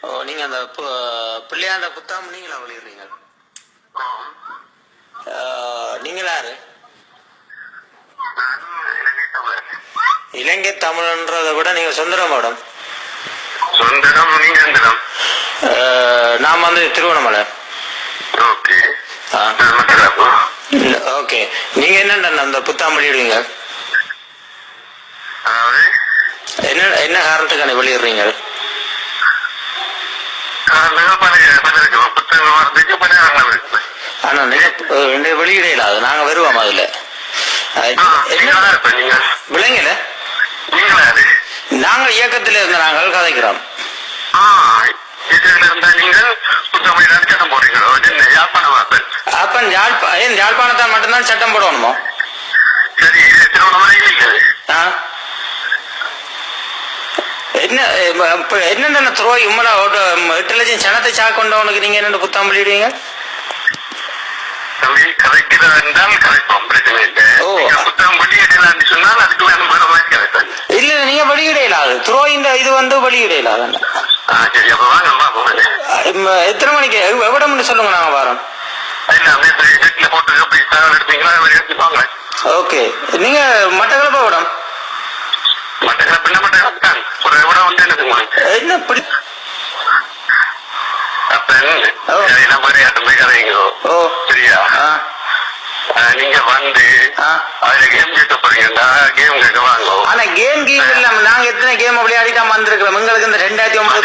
ஓ நீங்க அந்த பு- பிள்ளையாண்ட புத்தாம நீங்களா வெளியிடுறீங்க நீங்களா யாரு? இலங்கை தமிழ்ன்றதை விட நீங்க சுந்தரம் மேடம். நீங்க நான் வந்து திருவண்ணாமலை. ஓகே. நீங்க என்னென்ன அந்த புத்தாம் வெளியிடுவீங்க அதாவது என்ன காரணத்துக்கான வெளியிடுறீங்க? ஆனா நீங்க அஹ், நீங்க நாங்க வருவோம் அதுல. நீங்க நீங்க? விளங்கல நாங்கள் இயக்கத்தில் இருந்த நாங்கள் கதைக்கிறோம். ஆ இதுல இருந்தா நீங்கள் புத்தகம் சட்டம் போடுறீங்களோ? என்ன யாழ்ப்பாணம் வாசல் அப்ப யாழ்ப்பா ஏன் யாழ்ப்பாணத்தால் மட்டும்தான் சட்டம் போடணுமோ? சரி திருவண்ணாமலை? என்ன என்னென்ன துரோய் உம்மள ஒரு எட்டு லட்சம் சனத்தை சாக்கொண்டவனுக்கு நீங்க என்னென்ன என்றால் கதைப்போம் பிரச்சனை இல்லை. நீங்க புத்தகம் வெளியிடலாம்னு சொன்னால் அதுக்கு வேணும் வேற மாதிரி கதைப்பேன். இல்ல நீங்க வெளியிடையில அது. துரோயின்ற இது வந்து வெளியிடையில அது. ஆ சரி அப்ப வாங்க பாப்போம் அஹ், எத்தனை மணிக்கு எவ்- எவ்வளவுன்னு சொல்லுங்க நாங்க வரோம். இல்ல அப்படியே செட்ல போட்டு அப்படி தகவல் எடுப்பீங்களா அது மாதிரி எடுத்துப்பாங்க ஓகே நீங்க மட்டக்களப்பா விடம் மட்டக்களப்பு என்ன மட்டக்களப்பு தான் ஒரு உங்களுக்கு என்ன இப்படி? அப்ப ஓ. சரி நம்ம போய் கதைங்க ஓ. சரியா? ஆ. ஆ, நீங்க வந்து ஆ. அதுல கேம் கேட்க போறீங்கன்னா கேம் கேட்க வாங்க. ஆனா கேம் கீம் இல்லாம நாங்க எத்தனை கேம் விளையாடிட்டாம வந்திருக்கிறோம்? எங்களுக்கு இந்த ரெண்டாயிரத்தி ஒன்பது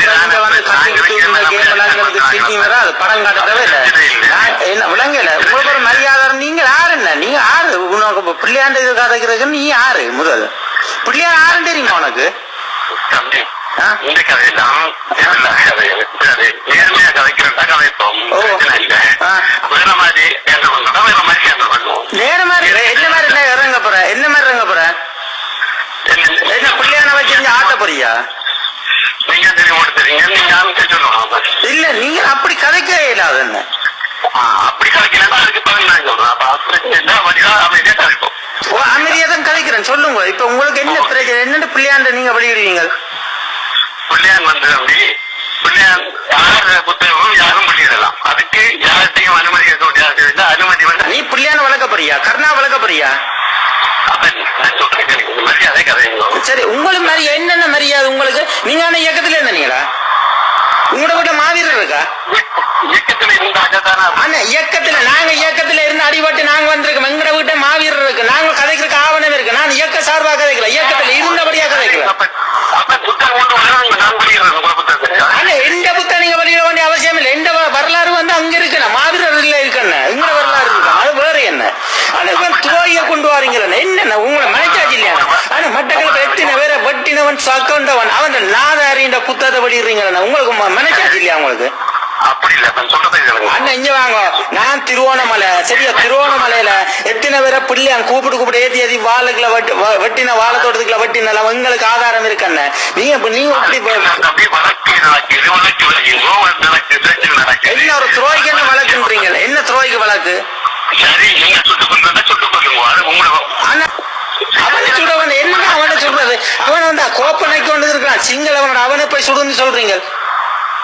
வந்து கேம் வராது. படம் காட்டவே என்ன விளங்கல உங்களுக்கு ஒரு மரியாதை நீங்க யாரு என்ன? நீங்க யாரு உனக்கு பிள்ளையாண்ட இது கதைக்கிறதுக்கு நீ யாரு முதல். பிள்ளையார் யாருன்னு தெரியுமா உனக்கு? கதையெல்லாம் கதை நேர்மையா கதைக்கிறதா கதைப்போம். வேற மாதிரி என்ன பண்றோம் வேற மாதிரி என்ன பண்ணுவோம் நேர மாதிரி என்ன மாதிரி என்ன இறங்க போற என்ன மாதிரி இறங்க போற என்ன பிள்ளையான வச்சு நீங்க ஆட்ட போறியா நீங்க தெரியும் ஓட்டு தெரியுங்க நீங்க ஆரம்பிச்சு சொல்லணும் இல்ல நீங்க அப்படி கதைக்கவே இல்லாத என்ன அப்படி கலைக்கலாம் அதுக்கு பதில் சொல்றேன் அப்ப என்ன வழியா அமைதியா தான் கதைக்கிறேன் சொல்லுங்க இப்ப உங்களுக்கு என்ன பிரச்சனை என்னென்ன பிள்ளையாண்ட நீங்க வெளியிடுவீங்க பிள்ளையான் வந்து தம்பி பிள்ளையான் யார் புத்தகமும் யாரும் வெளியிடலாம் அதுக்கு யார்கிட்டையும் அனுமதி கேட்க முடியாது அனுமதி வந்து நீ பிள்ளையான வளர்க்க போறியா? கர்ணா வளர்க்க போறியா? மரியாதை கதைங்க சரி உங்களுக்கு மாதிரி என்னென்ன மரியாதை உங்களுக்கு? நீங்க ஆனா இயக்கத்துல இருந்தீங்களா உங்களோட வீட்டுல மாவீரர் இருக்கா? இயக்கத்துல இருந்தாங்க இயக்கத்துல நாங்க இயக்கத்துல இருந்து அடிபட்டு நாங்க வந்திருக்கோம் எங்கட வீட்டை மாவீரர் இருக்கு நாங்க கதைக்கிறதுக்கு ஆவணம் இருக்கு நான் இயக்க சார்பா கதைக்கல இயக்கத்துல இருந்தபடியா கதைக்கல அப்ப அப்ப புத்தகம் கொண்டு வராங்க நான் வெளியிடுறேன் உங்க புத்தகத்தை ஆனா எந்த புத்தகம் நீங்க வெளியிட வேண்டிய அவசியம் இல்லை எந்த வ- வரலாறு வந்து அங்க இருக்குண்ணா மாவீரர் இல்ல இருக்குண்ணா உங்க வரலாறு இருக்கு அது வேற என்ன இவன் துரோகிய கொண்டு வாரீங்களே என்னென்ன உங்களை மனச்சாட்சி இல்லையா? ஆனா மட்டக்களப்பு எத்தின வேற வெட்டினவன் சக்கண்டவன் அவன் நாதாரின்ற புத்தகத்தை வெளியிடுறீங்களா உங்களுக்கு ம- மனச்சாட்சி இல்லையா உங்களுக்கு? அண்ணன் இங்க வாங்க. நான் திருவோணமலை சரியா? திருவோணமலையில எத்தனை பேரை பிள்ளையான் கூப்பிட்டு கூப்பிட்டு ஏத்தி ஏத்தி வாளுக்குள்ள வெட்டி வ- வெட்டின வாழை தோட்டத்துக்குள்ள வெட்டினல உங்களுக்கு ஆதாரம் நீங்க இப்ப நீங்க பிரச்சனை நடக்குது என்ன ஒரு துரோய்க்கு என்ன வழக்குன்றீங்க என்ன துரோய்க்கு வழக்கு? சரி நீங்க கொண்டு கொள்ளுங்க அது அவனை என்ன அவனை சொல்றது அவன் வந்து கோப்பனைக்கு கொண்டு இருக்கிறான் சிங்களவனோட அவனை போய் சுடுன்னு சொல்றீங்க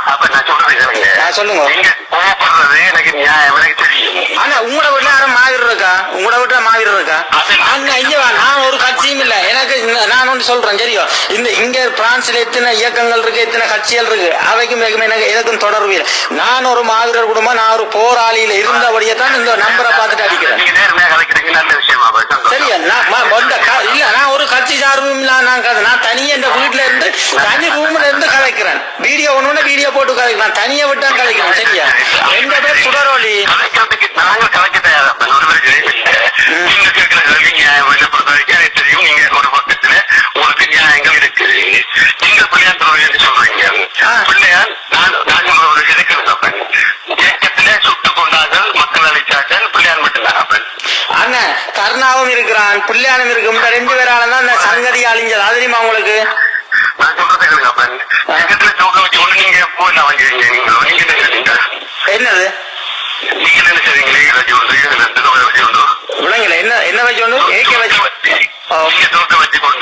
அப்ப நான் சொல்றேன் சொல்லுங்க. நீங்க கோவப்படுறது எனக்கு நியாயம் எனக்கு தெரியும் ஆனா உங்களோட வீட்டுல யாரும் மாவீரர் இருக்கா உங்களோட வீட்டுல மாவீரர் இருக்கா அண்ணா இங்க வா நான் ஒரு கட்சியும் இல்ல எனக்கு இந்த- நான் சொல்றேன் சரியா இந்த இங்க பிரான்ஸ்ல எத்தனை இயக்கங்கள் இருக்கு எத்தனை கட்சிகள் இருக்கு அவைக்கும் எனக்கு எதுக்கும் தொடர்பு இல்லை. நான் ஒரு மாவீரர் குடும்பம் நான் ஒரு போராளியில இருந்தபடியே தான் இந்த நம்பரை பார்த்துட்டு அடிக்கிறேன். சரியா? நான் இல்ல நான் ஒரு கட்சி சார்பும் இல்ல நான் கதை. நான் தனியா இந்த வீட்டுல இருந்து தனி ரூம்ல இருந்து கதைக்கிறேன். வீடியோ ஒண்ணு வீடியோ போட்டு கதைக்கிறேன். நான் தனியா விட்டு கதைக்கிறேன் சரியா? எந்த இயக்கத்துல தூக்க வச்சு ஒண்ணு நீங்க போய் வாங்கிடுவீங்க நீங்களும் நீங்க என்ன செய்றீங்க என்னது? நீங்க என்ன செய்றீங்க நீங்க வச்சு தூக்க வச்சு கொண்டு விளங்கல என்ன என்ன வச்சு ஒன்று வச்சு ஓ. நீங்க தூக்க வச்சு கொண்டு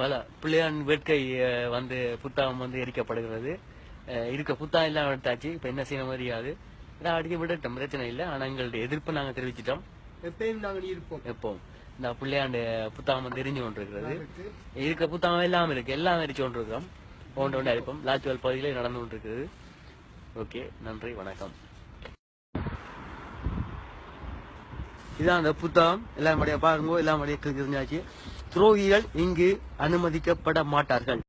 பிள்ளையான் வேட்கை வந்து புத்தாகம் வந்து எரிக்கப்படுகிறது. இருக்க புத்தா எல்லாம் விட்டாச்சு இப்ப என்ன செய்ய முடியாது நான் அடிக்க விடட்டோம். பிரச்சனை இல்லை. ஆனா எங்களுடைய எதிர்ப்பு நாங்க தெரிவிச்சிட்டோம். எப்பயும் நாங்கள் இருப்போம். எப்பவும் இந்த பிள்ளையாண்டு வந்து தெரிஞ்சு கொண்டிருக்கிறது. இருக்க. புத்தாகம் எல்லாம் இருக்கு. எல்லாம் எரிச்சு கொண்டிருக்கிறோம். ஒன்று ஒன்று அடிப்போம். லாச்சுவல் பகுதியில் நடந்து கொண்டிருக்கிறது. ஓகே. நன்றி. வணக்கம். இதுதான் அந்த புத்தகம். எல்லாருடைய பாருங்க எல்லாருடைய தெரிஞ்சாச்சு. துரோகிகள் இங்கு அனுமதிக்கப்பட மாட்டார்கள்.